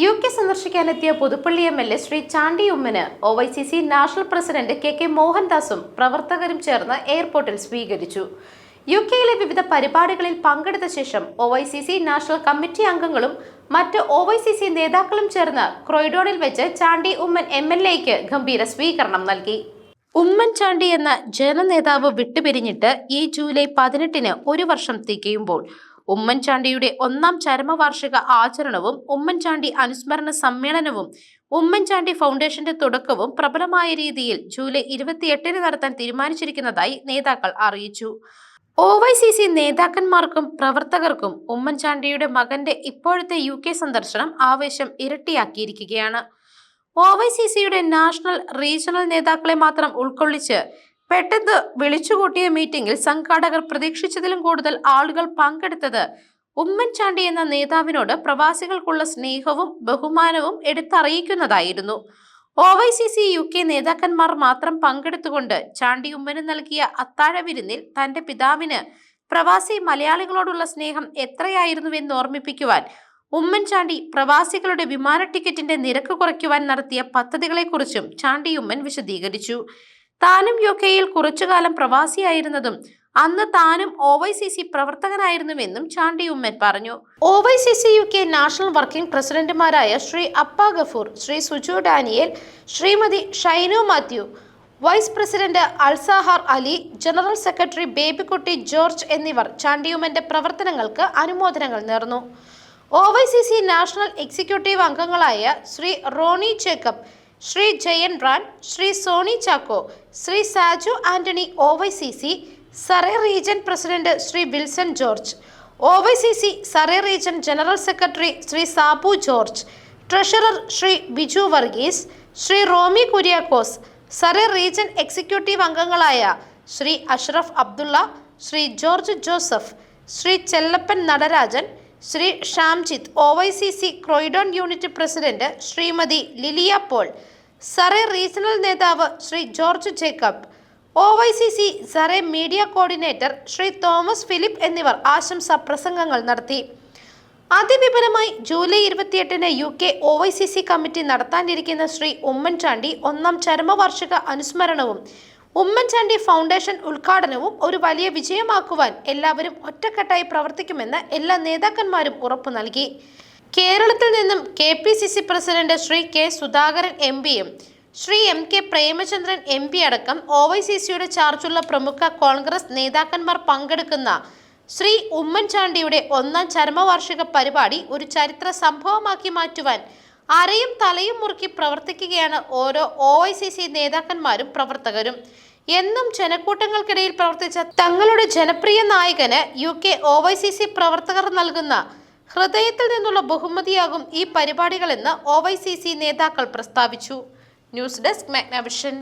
U K സന്ദർശിക്കാനെത്തിയ Puthuppally M L A Shri Chandy Oommen O Y C C national president K K മോഹൻദാസും പ്രവർത്തകരും ചേർന്ന് എയർപോർട്ടിൽ സ്വീകരിച്ചു. U കെയിലെ വിവിധ പരിപാടികളിൽ പങ്കെടുത്ത ശേഷം O Y C C national committee അംഗങ്ങളും മറ്റ് ഒ വൈ സി സി നേതാക്കളും ചേർന്ന് ക്രോയിഡോണിൽ വെച്ച് ചാണ്ടി ഉമ്മൻ എം എൽ എക്ക് ഗംഭീര സ്വീകരണം നൽകി. ഉമ്മൻചാണ്ടി എന്ന ജനനേതാവ് വിട്ടുപിരിഞ്ഞിട്ട് ഈ ജൂലൈ പതിനെട്ടിന് ഒരു വർഷം തികയുമ്പോൾ ഉമ്മൻചാണ്ടിയുടെ ഒന്നാം ചരമവാർഷിക ആചരണവും ഉമ്മൻചാണ്ടി അനുസ്മരണ സമ്മേളനവും ഉമ്മൻചാണ്ടി ഫൗണ്ടേഷന്റെ തുടക്കവും പ്രബലമായ രീതിയിൽ ജൂലൈ ഇരുപത്തിയെട്ടിന് നടത്താൻ തീരുമാനിച്ചിരിക്കുന്നതായി നേതാക്കൾ അറിയിച്ചു. ഒ വൈ സി സി നേതാക്കന്മാർക്കും പ്രവർത്തകർക്കും ഉമ്മൻചാണ്ടിയുടെ മകന്റെ ഇപ്പോഴത്തെ യു കെ സന്ദർശനം ആവേശം ഇരട്ടിയാക്കിയിരിക്കുകയാണ്. ഒ വൈ സി സിയുടെ നാഷണൽ റീജിയണൽ നേതാക്കളെ മാത്രം ഉൾക്കൊള്ളിച്ച് പെട്ടെന്ന് വിളിച്ചുകൂട്ടിയ മീറ്റിംഗിൽ സംഘാടകർ പ്രതീക്ഷിച്ചതിലും കൂടുതൽ ആളുകൾ പങ്കെടുത്തത് ഉമ്മൻചാണ്ടി എന്ന നേതാവിനോട് പ്രവാസികൾക്കുള്ള സ്നേഹവും ബഹുമാനവും എടുത്തറിയിക്കുന്നതായിരുന്നു. O Y C C U K നേതാക്കന്മാർ മാത്രം പങ്കെടുത്തുകൊണ്ട് ചാണ്ടി ഉമ്മന് നൽകിയ അത്താഴ വിരുന്നിൽ തന്റെ പിതാവിന് പ്രവാസി മലയാളികളോടുള്ള സ്നേഹം എത്രയായിരുന്നുവെന്ന് ഓർമ്മിപ്പിക്കുവാൻ ഉമ്മൻചാണ്ടി പ്രവാസികളുടെ വിമാന ടിക്കറ്റിന്റെ നിരക്ക് കുറയ്ക്കുവാൻ നടത്തിയ പദ്ധതികളെക്കുറിച്ചും ചാണ്ടി ഉമ്മൻ വിശദീകരിച്ചു. താനും യു കെയിൽ കുറച്ചുകാലം പ്രവാസിയായിരുന്നതും അന്ന് താനും ഒ വൈ സി സി പ്രവർത്തകനായിരുന്നുവെന്നും ചാണ്ടി ഉമ്മൻ പറഞ്ഞു. O Y C C U K national working പ്രസിഡന്റുമാരായ Shri Appa Gafoor Shri Suju Daniel Shrimati Shinu Mathew vice president Alsahar Ali general secretary Babykutty George എന്നിവർ ചാണ്ടിയുമ്മന്റെ പ്രവർത്തനങ്ങൾക്ക് അനുമോദനങ്ങൾ നേർന്നു. O Y C C national executive അംഗങ്ങളായ Shri Ronnie Jacob Shri Jayan Ran Shri Soni Chacko Shri Saju Antony O Y C C Surrey region president Shri Wilson George O Y C C Surrey region general secretary Shri Sabu George treasurer Shri Biju Varghese Shri Romy Kuriakose Surrey region executive അംഗങ്ങളായ Shri Ashraf Abdulla Shri George Joseph Shri Chellappan Natarajan Shri Shamjith O Y C C Croydon unit president Shrimati Lilia Paul Surrey regional നേതാവ് Shri George Jacob O Y C C Surrey media coordinator Shri Thomas Philip എന്നിവർ ആശംസ പ്രസംഗങ്ങൾ നടത്തി. അതിവിപുലമായി July ഇരുപത്തിയെട്ടിന് U K O Y C C committee നടത്താനിരിക്കുന്ന Shri Oommen Chandy ഒന്നാം ചരമവാർഷിക അനുസ്മരണവും Oommen Chandy foundation ഉദ്ഘാടനവും ഒരു വലിയ വിജയമാക്കുവാൻ എല്ലാവരും ഒറ്റക്കെട്ടായി പ്രവർത്തിക്കുമെന്ന് എല്ലാ നേതാക്കന്മാരും ഉറപ്പു നൽകി. കേരളത്തിൽ നിന്നും K P C C president Shri K Sudhakaran M പിയും Shri M K Premachandran M P അടക്കം ഒ വൈ സി സിയുടെ ചാർജുള്ള പ്രമുഖ കോൺഗ്രസ് നേതാക്കന്മാർ പങ്കെടുക്കുന്ന ശ്രീ ഉമ്മൻചാണ്ടിയുടെ ഒന്നാം ചരമവാർഷിക പരിപാടി ഒരു ചരിത്ര സംഭവമാക്കി മാറ്റുവാൻ അരയും തലയും മുറുക്കി പ്രവർത്തിക്കുകയാണ് ഓരോ ഒ ഐ സി സി നേതാക്കന്മാരും പ്രവർത്തകരും. എന്നും ജനക്കൂട്ടങ്ങൾക്കിടയിൽ പ്രവർത്തിച്ച തങ്ങളുടെ ജനപ്രിയ നായകന് U K O Y C C പ്രവർത്തകർ നൽകുന്ന ഹൃദയത്തിൽ നിന്നുള്ള ബഹുമതിയാകും ഈ പരിപാടികളെന്ന് ഒ വൈ സി സി നേതാക്കൾ പ്രസ്താവിച്ചു. News desk Magnavision.